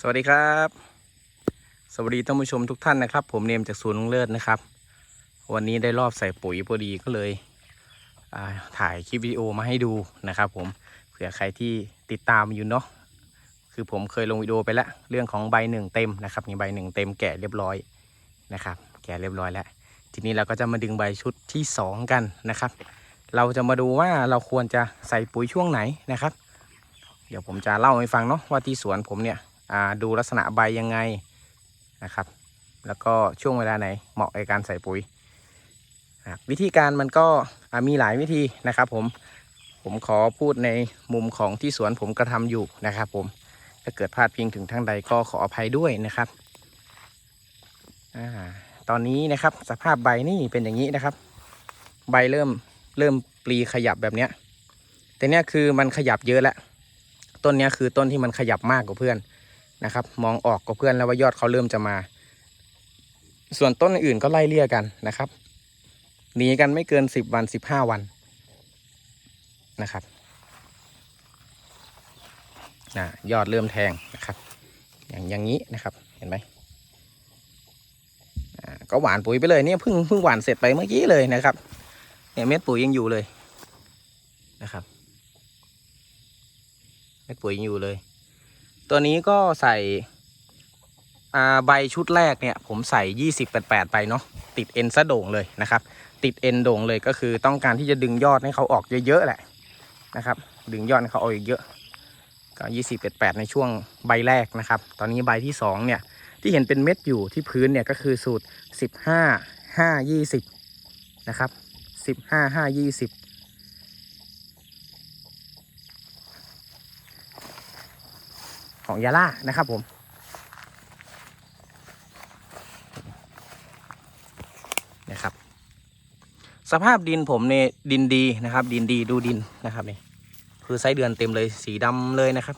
สวัสดีครับ สวัสดีท่านผู้ชมทุกท่านนะครับ ผมเนมจากศูนย์ลุงเลิศนะครับ วันนี้ได้รอบใส่ปุ๋ยพอดีก็เลยถ่ายคลิปวิดีโอมาให้ดูนะครับ ผมเผื่อใครที่ติดตามอยู่เนาะคือผมเคยลงวิดีโอไปแล้วเรื่องของใบหนึ่งเต็มนะครับนี่ใบหนึ่งเต็มแกะเรียบร้อยนะครับ แกะเรียบร้อยแล้ว ทีนี้เราก็จะมาดึงใบชุดที่สองกันนะครับ เราจะมาดูว่าเราควรจะใส่ปุ๋ยช่วงไหนนะครับ เดี๋ยวผมจะเล่าให้ฟังเนาะว่าที่สวนผมเนี่ย ดูลักษณะใบยังไงนะครับ แล้วก็ช่วงเวลาไหนเหมาะในการใส่ปุ๋ย วิธีการมันก็มีหลายวิธีนะครับผมผมขอพูดในมุมของที่สวนผมกระทำอยู่นะครับผมถ้าเกิดพลาดพิงถึงทั้งใดก็ขออภัยด้วยนะครับอตอนนี้นะครับสภาพใบนี่เป็นอย่างนี้นะครับ ใบเริ่มเริ่มปลีขยับแบบเนี้ยแต่เนี้ยคือมันขยับเยอะแล้วต้นเนี้ยคือต้นที่มันขยับมากกว่าเพื่อน นะครับ มองออกกว่าเพื่อนแล้วว่ายอดเขาเริ่มจะมา ส่วนต้นอื่นก็ไล่เลี่ยกันนะครับหนีกันไม่เกินสิบวันสิบห้าวันนะครับนะยอดเริ่มแทงนะครับ อย่างอย่างนี้นะครับเห็นไหมก็หวานปุ๋ยไปเลยเนี่ยเพิ่งเพิ่งหวานเสร็จไปเมื่อกี้เลยนะครับเนี่ยเม็ดปุ๋ยยังอยู่เลยนะครับเม็ดปุ๋ยยังอยู่เลย ตัวนี้ก็ใส่ใบชุดแรกเนี่ย ผมใส่ยี่สิบแปดแปดไปเนาะติดเอ็นซะโด่งเลยนะครับ ติดเอ็นโด่งเลยก็คือต้องการที่จะดึงยอดให้เขาออกเยอะๆแหละนะครับ ดึงยอดเขาออกเยอะก็ยี่สิบแปดแปดในช่วงใบแรกนะครับ ตอนนี้ใบที่สองเนี่ย ที่เห็นเป็นเม็ดอยู่ที่พื้นเนี่ยก็คือสูตรสิบห้าห้ายี่สิบนะครับสิบห้าห้ายี่สิบ ของยาล่านะครับผมนะครับ สภาพดินผมเนี่ยดินดีนะครับ ดินดีดูดินนะครับนี่คือไส้เดือนเต็มเลยสีดำเลยนะครับ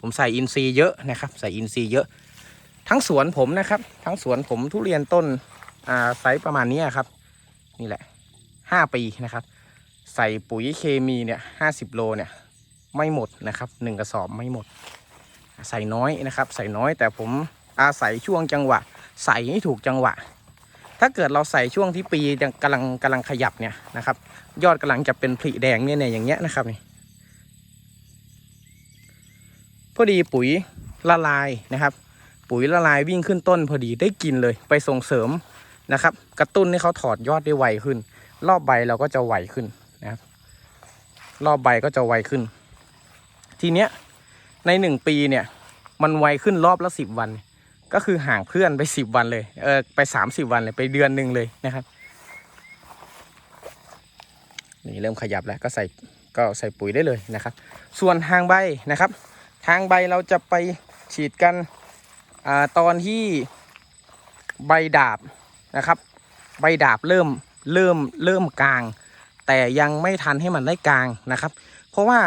ผมใส่อินทรีย์เยอะนะครับ ใส่อินทรีย์เยอะ ทั้งสวนผมนะครับ ทั้งสวนผมทุเรียนต้นอ่าไซส์ประมาณนี้ครับ นี่แหละห้าปีนะครับ ใส่ปุ๋ยเคมีเนี่ยห้าสิบโลเนี่ย ไม่หมดนะครับหนึ่งกระสอบไม่หมด ใส่น้อยนะครับ ใส่น้อยแต่ผมอาศัยช่วงจังหวะ ใส่ให้ถูกจังหวะ ถ้าเกิดเราใส่ช่วงที่ปียังกำลังกำลังขยับเนี่ยนะครับ ยอดกำลังจะเป็นผลิแดงเนี่ยเนี่ยอย่างเงี้ยนะครับนี่พอดีปุ๋ยละลายนะครับ ปุ๋ยละลายวิ่งขึ้นต้น พอดีได้กินเลยไปส่งเสริมนะครับ กระตุ้นให้เขาถอดยอดได้ไวขึ้น รอบใบเราก็จะไวขึ้นนะครับ รอบใบก็จะไวขึ้น ทีเนี้ยในหนึ่งปีเนี่ยมันไวขึ้นรอบละสิบวัน ก็คือห่างเพื่อนไปสิบวันเลยเออไปสามสิบวันเลยไปเดือนหนึ่งเลยนะครับนี่เริ่มขยับแล้วก็ใส่ก็ใส่ปุ๋ยได้เลยนะครับ ส่วนทางใบนะครับ ทางใบเราจะไปฉีดกันอ่าตอนที่ใบดาบนะครับ ใบดาบเริ่มเริ่มเริ่มกลาง แต่ยังไม่ทันให้มันได้กลางนะครับ เพราะว่า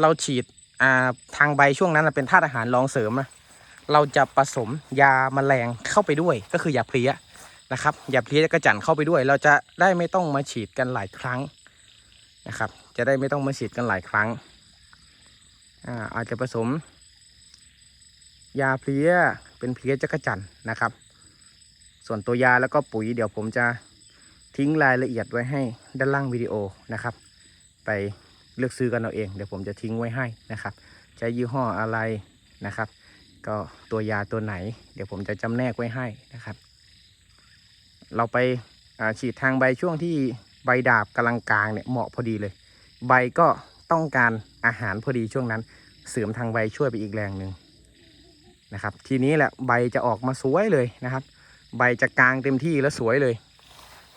เราฉีด ทางใบช่วงนั้นเป็นธาตุอาหารรองเสริมนะเราจะผสมยาแมลงเข้าไปด้วยก็คือยาเพลี้ยนะครับยาเพลี้ยกระจันเข้าไปด้วย เราจะได้ไม่ต้องมาฉีดกันหลายครั้งนะครับ จะได้ไม่ต้องมาฉีดกันหลายครั้งอาอาจจะผสม ยาเพลี้ยเป็นเพลี้ยจักรจันนะครับ ส่วนตัวยาแล้วก็ปุ๋ยเดี๋ยวผมจะทิ้งรายละเอียดไว้ให้ด้านล่างวิดีโอนะครับ ไป เลือกซื้อกันเอาเอง เดี๋ยวผมจะทิ้งไว้ให้นะครับใช้ยี่ห้ออะไรนะครับ ก็ตัวยาตัวไหน เดี๋ยวผมจะจำแนกไว้ให้นะครับ เราไปฉีดทางใบช่วงที่ใบดาบกำลังกลางเนี่ยเหมาะพอดีเลย ใบก็ต้องการอาหารพอดีช่วงนั้น เสริมทางใบช่วยไปอีกแรงหนึ่งนะครับ ทีนี้แหละใบจะออกมาสวยเลยนะครับ ใบจะกลางเต็มที่แล้วสวยเลย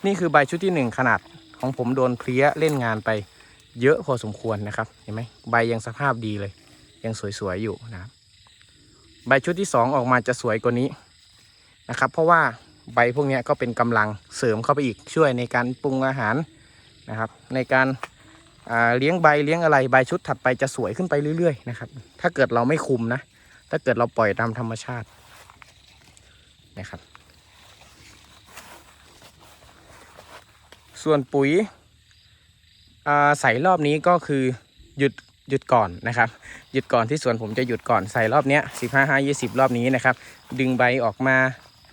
นี่คือใบชุดที่หนึ่งขนาดของผมโดนเพลี้ยเล่นงานไป เยอะพอสมควรนะครับ เห็นไหมใบยังสภาพดีเลย ยังสวยๆอยู่นะครับใบชุดที่สองออกมาจะสวยกว่านี้นะครับ เพราะว่าใบพวกนี้ก็เป็นกำลังเสริมเข้าไปอีกช่วยในการปรุงอาหารนะครับ ในการาเลี้ยงใบเลี้ยงอะไรใบชุดถัดไปจะสวยขึ้นไปเรื่อยๆนะครับ ถ้าเกิดเราไม่คุมนะ ถ้าเกิดเราปล่อยตามธรรมชาตินะครับ ส่วนปุ๋ย ใส่รอบนี้ก็คือหยุดหยุดก่อนนะครับ หยุดก่อนที่สวนผมจะหยุดก่อนใส่รอบเนี้ยสิบห้าห้ายี่สิบรอบนี้นะครับ ดึงใบออกมา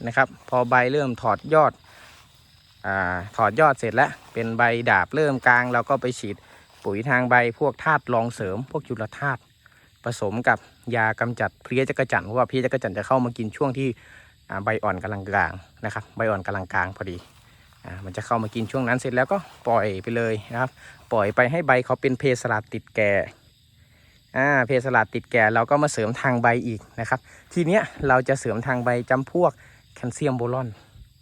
นะครับ พอใบเริ่มถอดยอดอถอดยอดเสร็จแล้ว เป็นใบดาบเริ่มกลาง เราก็ไปฉีดปุ๋ยทางใบพวกธาตุรองเสริม พวกจุลธาตุผสมกับยากำจัดเพลี้ยจักรจั่นเพราะว่าเพลี้ยจักรจั่นจะเข้ามากินช่วงที่ใบอ่อนกำลังกลางนะครับ ใบอ่อนกำลังกลางพอดี อ่ามันจะเข้ามากินช่วงนั้นเสร็จแล้วก็ปล่อยไปเลยนะครับ ปล่อยไปให้ใบเขาเป็นเพสลัดติดแก่อ่าเพสลัดติดแก่เราก็มาเสริมทางใบอีกนะครับ ทีเนี้ยเราจะเสริมทางใบจำพวกแคลเซียมโบรอน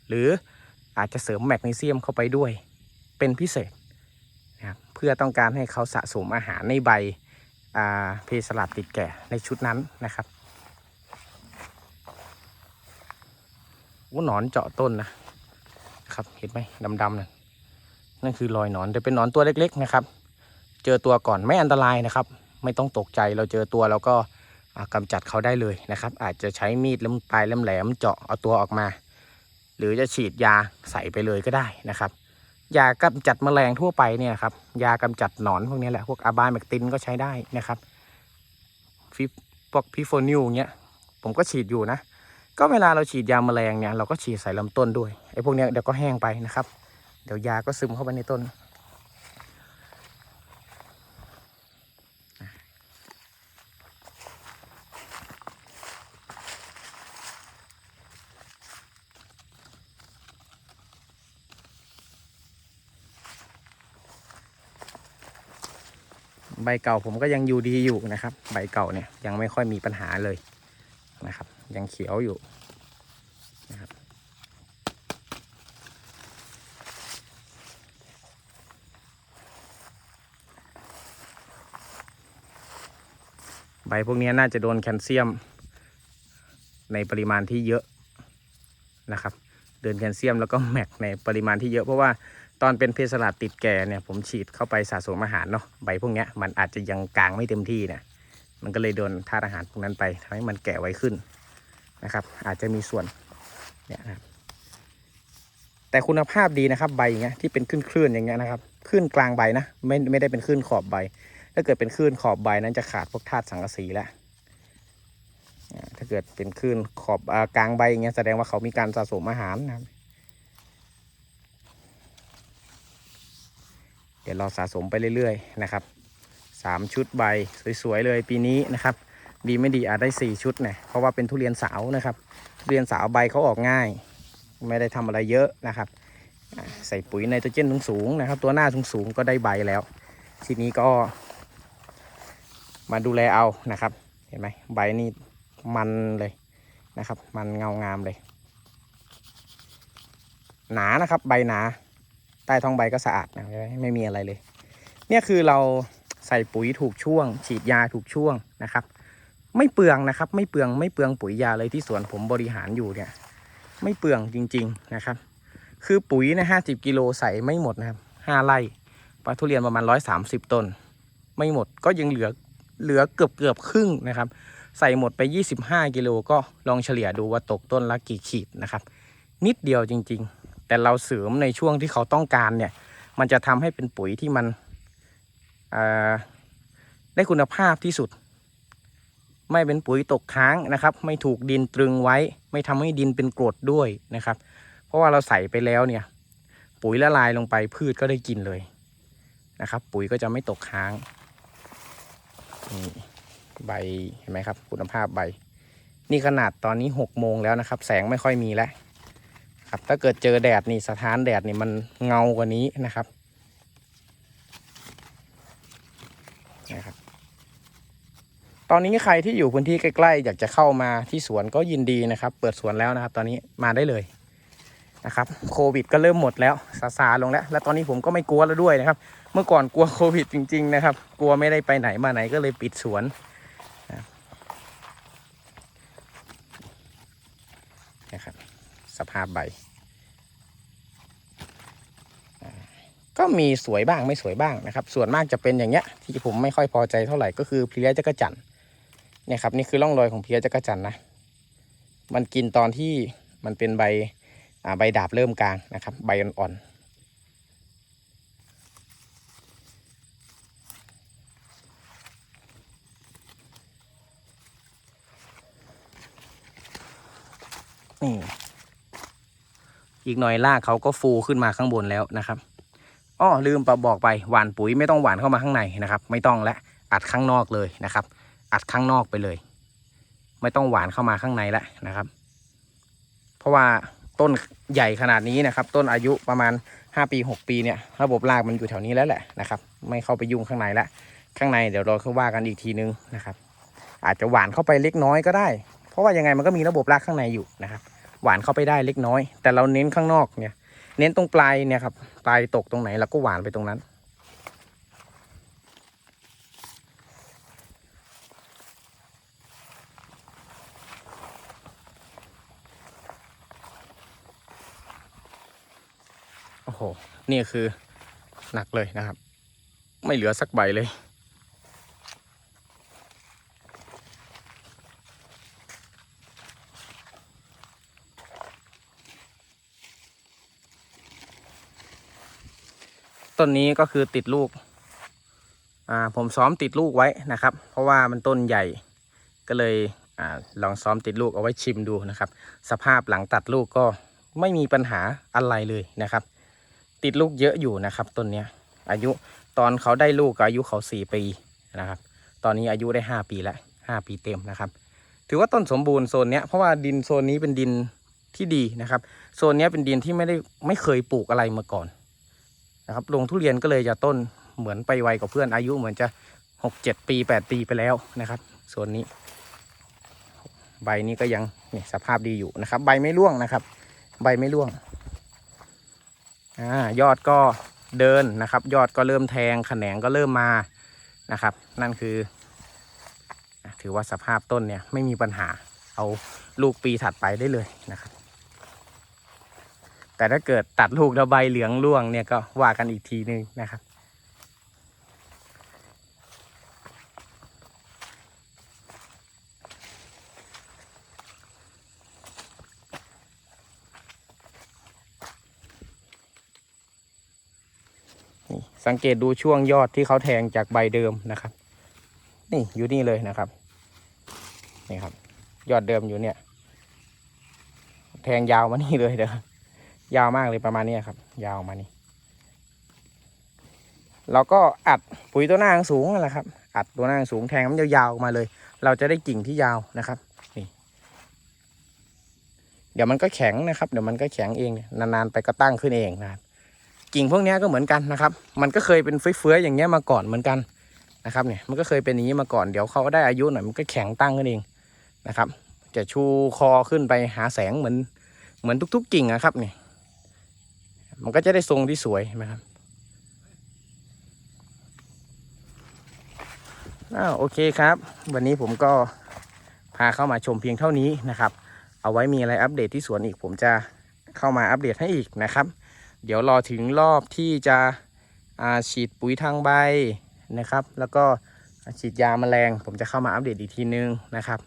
หรืออาจจะเสริมแมกนีเซียมเข้าไปด้วย เป็นพิเศษนะครับเพื่อต้องการให้เขาสะสมอาหารในใบอ่าเพสลัดติดแก่ในชุดนั้นนะครับว่าหนอนเจาะต้นนะ ครับเห็นไหมดำๆนั่นนั่นคือรอยหนอนแต่เป็นหนอนตัวเล็กๆนะครับ เจอตัวก่อนไม่อันตรายนะครับ ไม่ต้องตกใจเราเจอตัวเราก็อ่ากำจัดเขาได้เลยนะครับ อาจจะใช้มีดเล่มปลายแหลมเจาะเอาตัวออกมา หรือจะฉีดยาใส่ไปเลยก็ได้นะครับยากำจัดแมลงทั่วไปเนี่ยครับยากำจัดหนอนพวกนี้แหละพวกอาบาแมกตินก็ใช้ได้นะครับฟิพวกพิโฟนิวเงี้ยผมก็ฉีดอยู่นะ ก็เวลาเราฉีดยาแมลงเนี่ยเราก็ฉีดใส่ลำต้นด้วย ไอ้พวกเนี้ยเดี๋ยวก็แห้งไปนะครับ เดี๋ยวยาก็ซึมเข้าไปในต้น ใบเก่าผมก็ยังอยู่ดีอยู่นะครับ ใบเก่าเนี่ยยังไม่ค่อยมีปัญหาเลยนะครับ ยังเขียวอยู่นะครับ ใบพวกนี้น่าจะโดนแคลเซียม ในปริมาณที่เยอะนะครับเดินแคลเซียมแล้วก็แมกในปริมาณที่เยอะเพราะว่าตอนเป็นเพศสลัดติดแก่เนี่ยผมฉีดเข้าไปสะสมอาหารเนาะใบพวกนี้มันอาจจะยังกลางไม่เต็มที่นะมันก็เลยโดนธาตุอาหารพวกนั้นไปทำให้มันแก่ไวขึ้นนะครับ อาจจะมีส่วนเนี่ยนะแต่คุณภาพดีนะครับใบอย่างเงี้ยที่เป็นขึ้นคลื่นๆอย่างเงี้ยนะครับคลื่นกลางใบนะไม่ไม่ได้เป็นคลื่นขอบใบ ถ้าเกิดเป็นคลื่นขอบใบนั้นจะขาดพวกธาตุสังกะสีแล้วถ้าเกิดเป็นคลื่นขอบอกลางใบอย่างเงี้ยแสดงว่าเขามีการสะสมอาหารนะครับเดี๋ยวเราสะสมไปเรื่อยๆนะครับสามชุดใบสวยๆเลยปีนี้นะครับดีไม่ดีอาจได้สี่ชุดเนี่ยเพราะว่าเป็นทุเรียนสาวนะครับทุเรียนสาวใบเขาออกง่าย ไม่ได้ทำอะไรเยอะนะครับ ใส่ปุ๋ยไนโตรเจนสูงๆนะครับ ตัวหน้าสูงๆก็ได้ใบแล้ว ทีนี้ก็ มาดูแลเอานะครับ เห็นไหมใบนี่มันเลยนะครับ มันเงางามเลย หนานะครับ ใบหนา ใต้ท้องใบก็สะอาดนะไม่มีอะไรเลย เนี่ยคือเราใส่ปุ๋ยถูกช่วง ฉีดยาถูกช่วงนะครับ ไม่เปลืองนะครับ ไม่เปลืองไม่เปลืองปุ๋ยยาเลยที่สวนผมบริหารอยู่เนี่ย ไม่เปลืองจริง ๆนะครับ คือปุ๋ยนะห้าสิบกิโลใส่ไม่หมดนะครับห้าไร่ปลาทุเรียนประมาณร้อยสามสิบต้น ไม่หมดก็ยังเหลือ เหลือเกือบเกือบครึ่งนะครับ ใส่หมดไป 25 กิโลก็ลองเฉลี่ยดูว่าตกต้นละกี่ขีดนะครับ นิดเดียวจริง ๆ แต่เราเสริมในช่วงที่เขาต้องการเนี่ย มันจะทำให้เป็นปุ๋ยที่มันได้คุณภาพที่สุด ไม่เป็นปุ๋ยตกค้างนะครับ ไม่ถูกดินตรึงไว้ ไม่ทำให้ดินเป็นกรดด้วยนะครับ เพราะว่าเราใส่ไปแล้วเนี่ย ปุ๋ยละลายลงไปพืชก็ได้กินเลยนะครับ ปุ๋ยก็จะไม่ตกค้าง นี่ใบเห็นไหมครับ คุณภาพใบ นี่ขนาดตอนนี้หกโมงแล้วนะครับ แสงไม่ค่อยมีแล้วครับ ถ้าเกิดเจอแดดนี่สถานแดดนี่มันเงากว่านี้นะครับนะครับตอนนี้ใครที่อยู่พื้นที่ใกล้ๆ อยากจะเข้ามาที่สวนก็ยินดีนะครับ เปิดสวนแล้วนะครับ ตอนนี้มาได้เลย นะครับโควิดก็เริ่มหมดแล้วซาซาลงแล้ว และตอนนี้ผมก็ไม่กลัวแล้วด้วยนะครับ เมื่อก่อนกลัวโควิดจริง ๆ นะครับ กลัวไม่ได้ไปไหนมาไหนก็เลยปิดสวนนะครับสภาพใบ ก็มีสวยบ้างไม่สวยบ้างนะครับ ส่วนมากจะเป็นอย่างเงี้ยที่ผมไม่ค่อยพอใจเท่าไหร่ก็คือเพลียจักรจันเนี่ยครับนี่คือร่องรอยของเพลียจักรจันนะมันกินตอนที่มันเป็นใบ ใบดาบเริ่มกลางนะครับ ใบอ่อนๆนี่อีกหน่อยรากเขาก็ฟูขึ้นมาข้างบนแล้วนะครับอ้อลืมประบอกไปหวานปุ๋ยไม่ต้องหวานเข้ามาข้างในนะครับ ไม่ต้องและอัดข้างนอกเลยนะครับ อัดข้างนอกไปเลย ไม่ต้องหวานเข้ามาข้างในแล้วนะครับ เพราะว่า ต้นใหญ่ขนาดนี้นะครับ ต้นอายุประมาณ 5 ปี 6 ปีเนี่ยระบบรากมันอยู่แถวนี้แล้วแหละนะครับ ไม่เข้าไปยุ่งข้างในละข้างในเดี๋ยวเราค่อยว่ากันอีกทีนึงนะครับ อาจจะหวานเข้าไปเล็กน้อยก็ได้ เพราะว่ายังไงมันก็มีระบบรากข้างในอยู่นะครับ หวานเข้าไปได้เล็กน้อย แต่เราเน้นข้างนอกเนี่ย เน้นตรงปลายเนี่ยครับปลายตกตรงไหนเราก็หวานไปตรงนั้น โอ้โห นี่คือหนักเลยนะครับ ไม่เหลือสักใบเลย ต้นนี้ก็คือติดลูก อ่าผมซ้อมติดลูกไว้นะครับ เพราะว่ามันต้นใหญ่ก็เลยอ่าลองซ้อมติดลูกเอาไว้ชิมดูนะครับ สภาพหลังตัดลูกก็ไม่มีปัญหาอะไรเลยนะครับ ติดลูกเยอะอยู่นะครับต้นเนี้ย อายุตอนเขาได้ลูกอายุเขาสี่ปีนะครับ ตอนนี้อายุได้ห้าปีแล้วห้าปีเต็มนะครับ ถือว่าต้นสมบูรณ์โซนเนี้ยเพราะว่าดินโซนนี้เป็นดินที่ดีนะครับ โซนนี้เป็นดินที่ไม่ได้ไม่เคยปลูกอะไรมาก่อนนะครับลงทุเรียนก็เลยจะต้นเหมือนไปไวกว่าเพื่อนอายุเหมือนจะหกเจ็ดปีแปดปีไปแล้วนะครับโซนนี้ ใบนี้ก็ยังนี่สภาพดีอยู่นะครับ ใบไม่ร่วงนะครับ ใบไม่ร่วง อ่ายอดก็เดินนะครับ ยอดก็เริ่มแทงแขนงก็เริ่มมานะครับ นั่นคือ ถือว่าสภาพต้นเนี่ยไม่มีปัญหาเอาลูกปีถัดไปได้เลยนะครับ แต่ถ้าเกิดตัดลูกแล้วใบเหลืองร่วงเนี่ยก็ว่ากันอีกทีนึงนะครับ สังเกตดูช่วงยอดที่เขาแทงจากใบเดิมนะครับ นี่อยู่นี่เลยนะครับ นี่ครับ ยอดเดิมอยู่เนี่ย แทงยาวมานี่เลยเด้อยาวมากเลยประมาณนี้ครับ ยาวมานี่เราก็อัดปุ๋ยตัวหน้าสูงนั่นแหละครับ อัดตัวหน้าสูงแทงมันยาวๆมาเลย เราจะได้กิ่งที่ยาวนะครับนี่เดี๋ยวมันก็แข็งนะครับ เดี๋ยวมันก็แข็งเองนานๆไปก็ตั้งขึ้นเองนะครับ กิ่งพวกนี้ก็เหมือนกันนะครับ มันก็เคยเป็นเฟื้อยๆอย่างเงี้ยมาก่อนเหมือนกันนะครับเนี่ยมันก็เคยเป็นอย่างนี้มาก่อนเดี๋ยวเขาได้อายุหน่อยมันก็แข็งตั้งขึ้นเองนะครับ จะชูคอขึ้นไปหาแสงเหมือนเหมือนทุก ๆ กิ่งนะครับเนี่ยมันก็จะได้ทรงที่สวยนไหมครับอ้าวโอเคครับ วันนี้ผมก็พาเข้ามาชมเพียงเท่านี้นะครับ เอาไว้มีอะไรอัปเดตที่สวนอีกผมจะเข้ามาอัปเดตให้อีกนะครับ เดี๋ยวรอถึงรอบที่จะฉีดปุ๋ยทางใบนะครับ แล้วก็ฉีดยาแมลง ผมจะเข้ามาอัปเดตอีกทีนึงนะครับ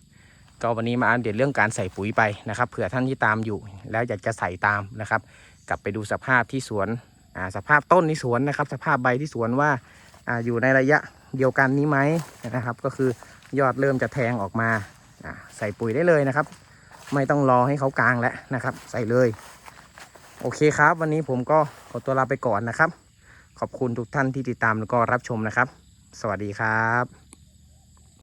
ก็วันนี้มาอัปเดตเรื่องการใส่ปุ๋ยไปนะครับเผื่อท่านที่ตามอยู่ แล้วอยากจะใส่ตามนะครับ กลับไปดูสภาพที่สวนสภาพต้นที่สวนนะครับ สภาพใบที่สวนว่าออยู่ในระยะเดียวกันนี้ไหมนะครับ ก็คือยอดเริ่มจะแทงออกมาอ่าใส่ปุ๋ยได้เลยนะครับ ไม่ต้องรอให้เขากลางแล้วนะครับ ใส่เลย โอเคครับ วันนี้ผมก็ขอตัวลาไปก่อนนะครับ ขอบคุณทุกท่านที่ติดตามแล้วก็รับชมนะครับ สวัสดีครับ